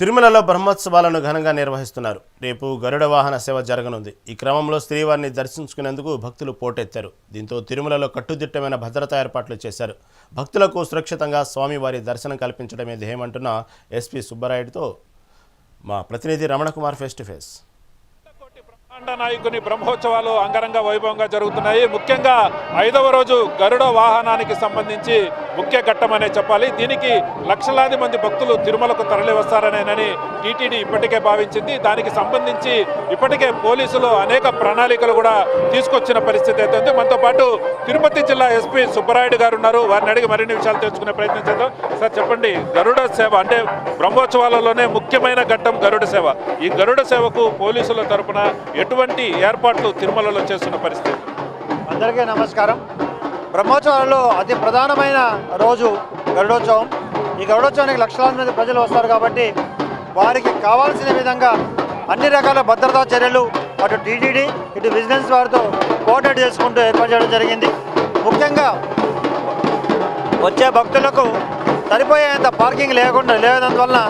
తిరుమలలో బ్రహ్మోత్సవాలను ఘనంగా నిర్వహిస్తున్నారు. రేపు గరుడ వాహన సేవ జరగనుంది. ఈ క్రమంలో శ్రీవారిని దర్శించుకునేందుకు భక్తులు పోటెత్తారు. దీంతో తిరుమలలో కట్టుదిట్టమైన భద్రతా ఏర్పాట్లు చేశారు. భక్తులకు సురక్షితంగా స్వామివారి దర్శనం కల్పించడమే ధ్యేయమంటున్న ఎస్పీ సుబ్బరాయుడితో మా ప్రతినిధి రమణకుమార్ ఫేస్ టు ఫేస్. బ్రహ్మాండ నాయకుని బ్రహ్మోత్సవాలు అంగరంగ వైభవంగా జరుగుతున్నాయి. ముఖ్యంగా ఐదవ రోజు గరుడ వాహనానికి సంబంధించి ముఖ్య ఘట్టమనే చెప్పాలి. దీనికి లక్షలాది మంది భక్తులు తిరుమలకు తరలి వస్తారనేనని టీటీడీ ఇప్పటికే భావించింది. దానికి సంబంధించి ఇప్పటికే పోలీసులు అనేక ప్రణాళికలు కూడా తీసుకొచ్చిన పరిస్థితి అయితే ఉంది మనతో పాటు తిరుపతి జిల్లా ఎస్పీ సుబ్బరాయుడు గారు ఉన్నారు. వారిని అడిగి మరిన్ని విషయాలు తెలుసుకునే ప్రయత్నం చేద్దాం. సార్ చెప్పండి. గరుడ సేవ అంటే బ్రహ్మోత్సవాలలోనే ముఖ్యమైన ఘట్టం గరుడ సేవ. ఈ గరుడ సేవకు పోలీసుల తరపున ఎటువంటి ఏర్పాట్లు తిరుమలలో చేస్తున్న పరిస్థితి? అందరికీ నమస్కారం. బ్రహ్మోత్సవాలలో అతి ప్రధానమైన రోజు గరుడోత్సవం. ఈ గరుడోత్సవానికి లక్షలాది మంది ప్రజలు వస్తారు కాబట్టి వారికి కావాల్సిన విధంగా అన్ని రకాల భద్రతా చర్యలు అటు టీటీడీ ఇటు బిజినెస్ వారితో కోఆర్డినేట్ చేసుకుంటూ ఏర్పాటు చేయడం జరిగింది. ముఖ్యంగా వచ్చే భక్తులకు సరిపోయేంత పార్కింగ్ లేకుండా లేనందువలన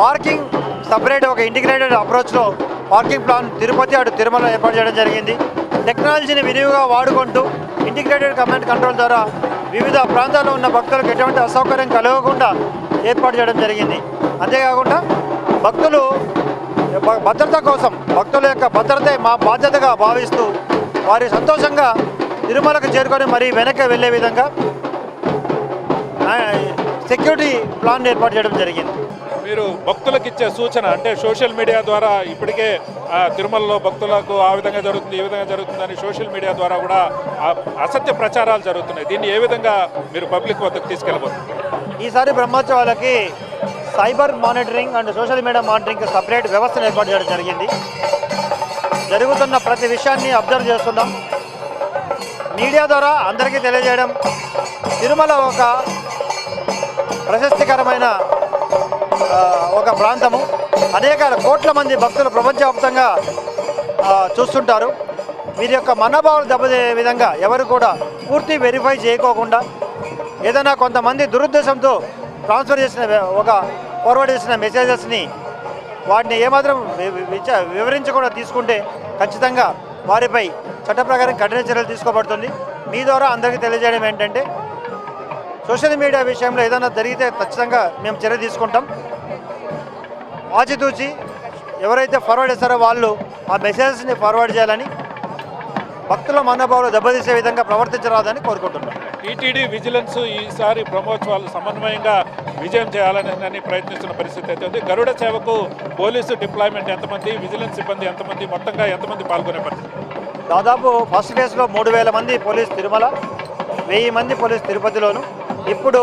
పార్కింగ్ సపరేట్ ఒక ఇంటిగ్రేటెడ్ అప్రోచ్లో పార్కింగ్ ప్లాన్ తిరుపతి అటు తిరుమల ఏర్పాటు చేయడం జరిగింది. టెక్నాలజీని విరివిగా వాడుకుంటూ ఇంటిగ్రేటెడ్ కమాండ్ కంట్రోల్ ద్వారా వివిధ ప్రాంతాల్లో ఉన్న భక్తులకు ఎటువంటి అసౌకర్యం కలగకుండా ఏర్పాటు చేయడం జరిగింది. అంతేకాకుండా భక్తులు భద్రత కోసం భక్తుల యొక్క భద్రతే మా బాధ్యతగా భావిస్తూ వారి సంతోషంగా తిరుమలకు చేరుకొని మరీ వెనక్కి వెళ్ళే విధంగా సెక్యూరిటీ ప్లాన్ ఏర్పాటు చేయడం జరిగింది. మీరు భక్తులకు ఇచ్చే సూచన అంటే సోషల్ మీడియా ద్వారా ఇప్పటికే తిరుమలలో భక్తులకు ఆ విధంగా జరుగుతుంది ఈ విధంగా జరుగుతుందని సోషల్ మీడియా ద్వారా కూడా అసత్య ప్రచారాలు జరుగుతున్నాయి. దీన్ని ఏ విధంగా మీరు పబ్లిక్ వద్దకు తీసుకెళ్ళబోతున్నారు? ఈసారి బ్రహ్మోత్సవాలకి cyber monitoring and social media monitoring separate వ్యవస్థను ఏర్పాటు చేయడం జరిగింది. జరుగుతున్న ప్రతి విషయాన్ని అబ్జర్వ్ చేస్తున్నాం. మీడియా ద్వారా అందరికీ తెలియజేయడం తిరుమల ఒక ప్రశస్తికరమైన ఒక ప్రాంతము. అనేక కోట్ల మంది భక్తులు ప్రపంచవ్యాప్తంగా చూస్తుంటారు. వీరి యొక్క మనోభావాలు దెబ్బతే విధంగా ఎవరు కూడా పూర్తి వెరిఫై చేయకోకుండా ఏదైనా కొంతమంది దురుద్దేశంతో ట్రాన్స్ఫర్ చేసిన ఒక ఫార్వర్డ్ చేసిన మెసేజెస్ని వాటిని ఏమాత్రం వి- విచ- వివరించకుండా తీసుకుంటే ఖచ్చితంగా వారిపై చట్ట ప్రకారం కఠిన చర్యలు తీసుకోబడుతుంది. మీ ద్వారా అందరికీ తెలియజేయడం ఏంటంటే సోషల్ మీడియా విషయంలో ఏదైనా జరిగితే ఖచ్చితంగా మేము చర్య తీసుకుంటాం. ఆచితూచి ఎవరైతే ఫార్వర్డ్ చేస్తారో వాళ్ళు ఆ మెసేజెస్ని ఫార్వర్డ్ చేయాలని భక్తుల మనోభావాలు దెబ్బతీసే విధంగా ప్రవర్తించరాదని కోరుకుంటున్నాం. టీటీడీ విజిలెన్స్ ఈసారి బ్రహ్మోత్సవాలు సమన్వయంగా విజయం చేయాలని ప్రయత్నిస్తున్న పరిస్థితి అయితే ఉంది. గరుడ సేవకు పోలీసు డిప్లాయ్మెంట్ ఎంతమంది విజిలెన్స్ సిబ్బంది ఎంతమంది మొత్తంగా ఎంతమంది పాల్గొనే పరిస్థితి? దాదాపు ఫస్ట్ ఫేజ్లో మూడు వేల మంది పోలీస్ తిరుమల వెయ్యి మంది పోలీస్ తిరుపతిలోను ఇప్పుడు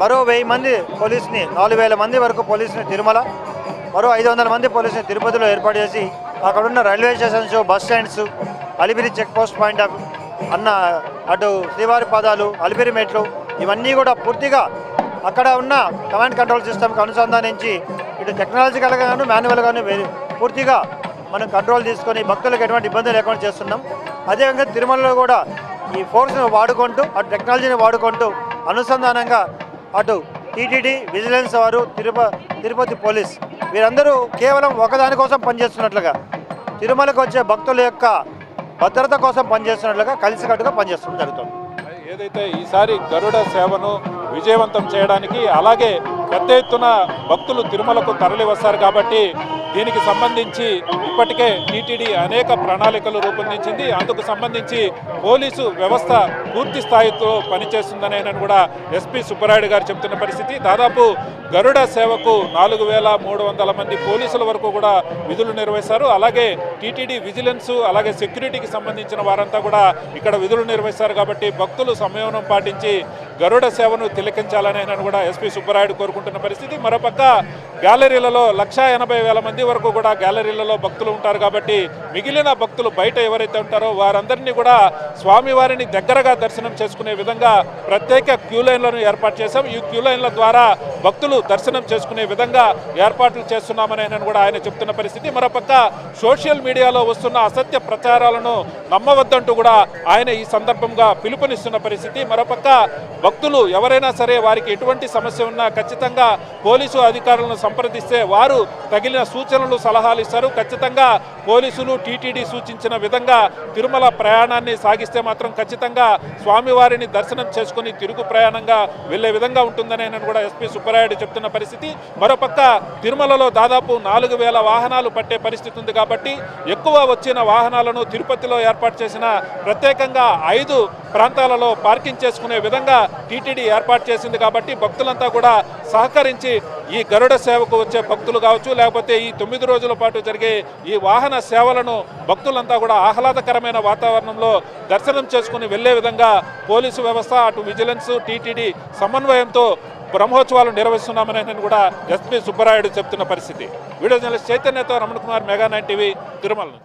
మరో వెయ్యి మంది పోలీస్ని నాలుగు వేల మంది వరకు పోలీసుని తిరుమల మరో ఐదు వందల మంది పోలీసుని తిరుపతిలో ఏర్పాటు చేసి అక్కడున్న railway stations bus stands Alipiri check post point of అన్న అటు శ్రీవారి పాదాలు అలిపిరి మెట్లు ఇవన్నీ కూడా పూర్తిగా అక్కడ ఉన్న కమాండ్ కంట్రోల్ సిస్టమ్కి అనుసంధానించి ఇటు టెక్నాలజికల్గా మాన్యువల్గాను పూర్తిగా మనం కంట్రోల్ తీసుకొని భక్తులకు ఎటువంటి ఇబ్బంది లేకుండా చేస్తున్నాం. అదేవిధంగా తిరుమలలో కూడా ఈ ఫోర్స్ను వాడుకుంటూ అటు టెక్నాలజీని వాడుకుంటూ అనుసంధానంగా అటు టీటీడీ విజిలెన్స్ వారు తిరుప తిరుపతి పోలీస్ వీరందరూ కేవలం ఒకదానికోసం పనిచేస్తున్నట్లుగా తిరుమలకు వచ్చే భక్తుల యొక్క భద్రత కోసం పనిచేస్తున్నట్లుగా కలిసికట్టుగా పనిచేస్తుంది జరుగుతుంది. ఏదైతే ఈసారి గరుడ సేవను విజయవంతం చేయడానికి అలాగే పెద్ద ఎత్తున భక్తులు తిరుమలకు తరలి వస్తారు కాబట్టి దీనికి సంబంధించి ఇప్పటికే టీటీడీ అనేక ప్రణాళికలు రూపొందించింది. అందుకు సంబంధించి పోలీసు వ్యవస్థ పూర్తి స్థాయితో పనిచేస్తుందని కూడా ఎస్పీ సుబ్బరాయుడు గారు చెప్తున్న పరిస్థితి. దాదాపు గరుడ సేవకు నాలుగు వేల మూడు వందల మంది పోలీసుల వరకు కూడా విధులు నిర్వహిస్తారు. అలాగే టీటీడీ విజిలెన్స్ అలాగే సెక్యూరిటీకి సంబంధించిన వారంతా కూడా ఇక్కడ విధులు నిర్వహిస్తారు కాబట్టి భక్తులు సంయమనం పాటించి గరుడ సేవను తిలకించాలని ఆయన కూడా ఎస్పీ సుబ్బరాయుడు కోరుకుంటున్న పరిస్థితి. మరోపక్క గ్యాలరీలలో లక్షా ఎనభై వేల మంది వరకు కూడా గ్యాలరీలలో భక్తులు ఉంటారు కాబట్టి మిగిలిన భక్తులు బయట ఎవరైతే ఉంటారో వారందరినీ కూడా స్వామివారిని దగ్గరగా దర్శనం చేసుకునే విధంగా ప్రత్యేక క్యూ లైన్లను ఏర్పాటు చేశాం. ఈ క్యూ లైన్ల ద్వారా భక్తులు దర్శనం చేసుకునే విధంగా ఏర్పాట్లు చేస్తున్నామని ఆయన కూడా ఆయన చెప్తున్న పరిస్థితి. మరోపక్క సోషల్ మీడియాలో వస్తున్న అసత్య ప్రచారాలను నమ్మవద్దంటూ కూడా ఆయన ఈ సందర్భంగా పిలుపునిస్తున్న పరిస్థితి. మరోపక్క భక్తులు ఎవరైనా సరే వారికి ఎటువంటి సమస్య ఉన్నా ఖచ్చితంగా పోలీసు అధికారులను సంప్రదిస్తే వారు తగిలిన సూచనలు సలహాలు ఇస్తారు. ఖచ్చితంగా పోలీసులు టీటీడీ సూచించిన విధంగా తిరుమల ప్రయాణాన్ని సాగిస్తే మాత్రం ఖచ్చితంగా స్వామివారిని దర్శనం చేసుకుని తిరుగు ప్రయాణంగా వెళ్ళే విధంగా ఉంటుందని నేను కూడా ఎస్పీ సుబ్బరాయుడు చెప్తున్న పరిస్థితి. మరోపక్క తిరుమలలో దాదాపు నాలుగు వేల వాహనాలు పట్టే పరిస్థితి ఉంది కాబట్టి ఎక్కువ వచ్చిన వాహనాలను తిరుపతిలో ఏర్పాటు చేసిన ప్రత్యేకంగా ఐదు ప్రాంతాలలో పార్కింగ్ చేసుకునే విధంగా టీటీడీ ఏర్పాటు చేసింది కాబట్టి భక్తులంతా కూడా సహకరించి ఈ గరుడ సేవకు వచ్చే భక్తులు కావచ్చు లేకపోతే ఈ తొమ్మిది రోజుల పాటు జరిగే ఈ వాహన సేవలను భక్తులంతా కూడా ఆహ్లాదకరమైన వాతావరణంలో దర్శనం చేసుకుని వెళ్ళే విధంగా పోలీసు వ్యవస్థ అటు విజిలెన్స్ టీటీడీ సమన్వయంతో బ్రహ్మోత్సవాలు నిర్వహిస్తున్నామని కూడా ఎస్పీ సుబ్బరాయుడు చెప్తున్న పరిస్థితి. Video journalist చైతన్యతో Ramana Kumar mega nine TV Tirumala